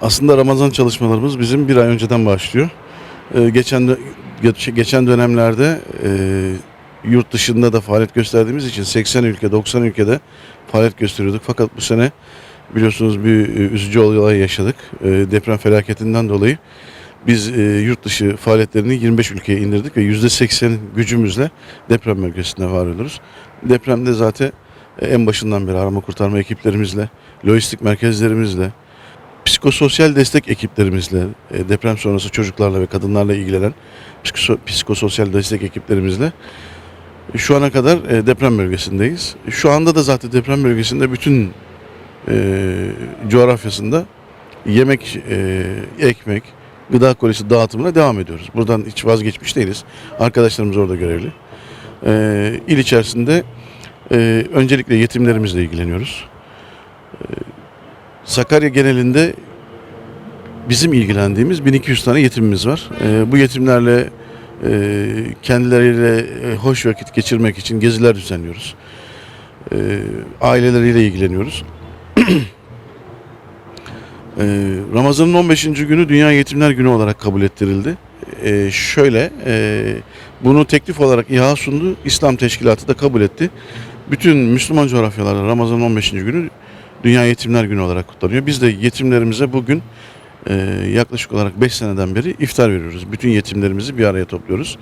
Aslında Ramazan çalışmalarımız bizim bir ay önceden başlıyor. Ee, geçen geçen dönemlerde e, yurt dışında da faaliyet gösterdiğimiz için 80 ülke 90 ülkede faaliyet gösteriyorduk. Fakat bu sene biliyorsunuz bir e, üzücü olay yaşadık. E, deprem felaketinden dolayı biz yurt dışı faaliyetlerini 25 ülkeye indirdik ve %80 gücümüzle deprem bölgesinde var oluyoruz. Depremde zaten en başından beri arama kurtarma ekiplerimizle, lojistik merkezlerimizle, psikososyal destek ekiplerimizle, e, deprem sonrası çocuklarla ve kadınlarla ilgilenen psikoso- psikososyal destek ekiplerimizle e, şu ana kadar e, deprem bölgesindeyiz. Şu anda da zaten deprem bölgesinde bütün coğrafyasında yemek, ekmek, gıda kolisi dağıtımına devam ediyoruz. Buradan hiç vazgeçmiş değiliz. Arkadaşlarımız orada görevli. İl içerisinde öncelikle yetimlerimizle ilgileniyoruz. Sakarya genelinde bizim ilgilendiğimiz 1200 tane yetimimiz var. E, bu yetimlerle e, kendileriyle e, hoş vakit geçirmek için geziler düzenliyoruz. E, aileleriyle ilgileniyoruz. E, Ramazan'ın 15. günü Dünya Yetimler Günü olarak kabul ettirildi. E, şöyle, e, bunu teklif olarak İHA sundu. İslam Teşkilatı da kabul etti. Bütün Müslüman coğrafyalarda Ramazan'ın 15. günü Dünya Yetimler Günü olarak kutlanıyor. Biz de yetimlerimize bugün e, yaklaşık olarak 5 seneden beri iftar veriyoruz. Bütün yetimlerimizi bir araya topluyoruz.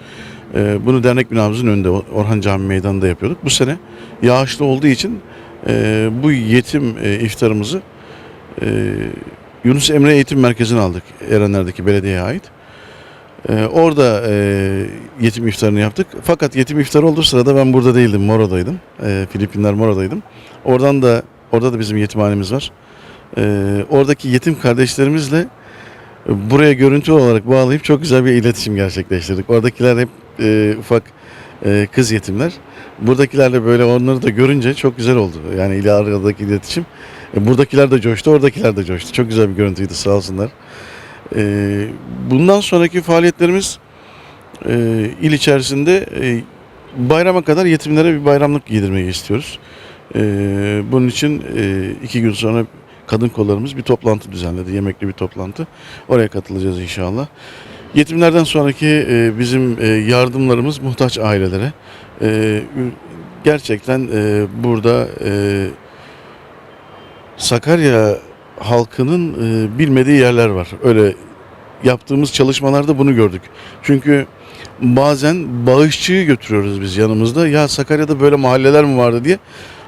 E, bunu dernek binamızın önünde Orhan Cami Meydanı'nda yapıyorduk. Bu sene yağışlı olduğu için e, bu yetim e, iftarımızı e, Yunus Emre Eğitim Merkezi'ne aldık. Erenler'deki belediyeye ait. E, orada e, yetim iftarını yaptık. Fakat yetim iftarı olduğu sırada ben burada değildim. Moro'daydım. E, Filipinler Moro'daydım. Oradan da orada da bizim yetimhanemiz var. E, oradaki yetim kardeşlerimizle buraya görüntü olarak bağlayıp çok güzel bir iletişim gerçekleştirdik. Oradakiler hep e, ufak e, kız yetimler. Buradakilerle böyle onları da görünce çok güzel oldu. Yani ile aradaki iletişim. E, buradakiler de coştu, oradakiler de coştu. Çok güzel bir görüntüydü sağ olsunlar. E, bundan sonraki faaliyetlerimiz e, il içerisinde e, bayrama kadar yetimlere bir bayramlık giydirmeyi istiyoruz. E, bunun için e, iki gün sonra kadın kollarımız bir toplantı düzenledi. Yemekli bir toplantı. Oraya katılacağız inşallah. Yetimlerden sonraki e, bizim e, yardımlarımız muhtaç ailelere. Gerçekten burada Sakarya halkının bilmediği yerler var. Öyle yaptığımız çalışmalarda bunu gördük. Çünkü bazen bağışçıyı götürüyoruz biz yanımızda. Ya Sakarya'da böyle mahalleler mi vardı diye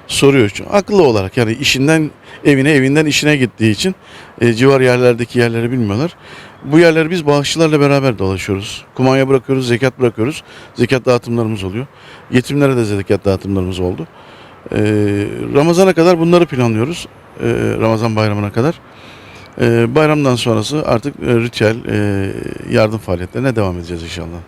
soruyor. Çünkü akıllı olarak yani işinden evine evinden işine gittiği için e, civar yerlerdeki yerleri bilmiyorlar. Bu yerleri biz bağışçılarla beraber dolaşıyoruz. Kumanya bırakıyoruz, zekat bırakıyoruz. Zekat dağıtımlarımız oluyor. Yetimlere de zekat dağıtımlarımız oldu. E, Ramazana kadar bunları planlıyoruz. E, Ramazan bayramına kadar. E, bayramdan sonrası artık e, ritüel e, yardım faaliyetlerine devam edeceğiz inşallah.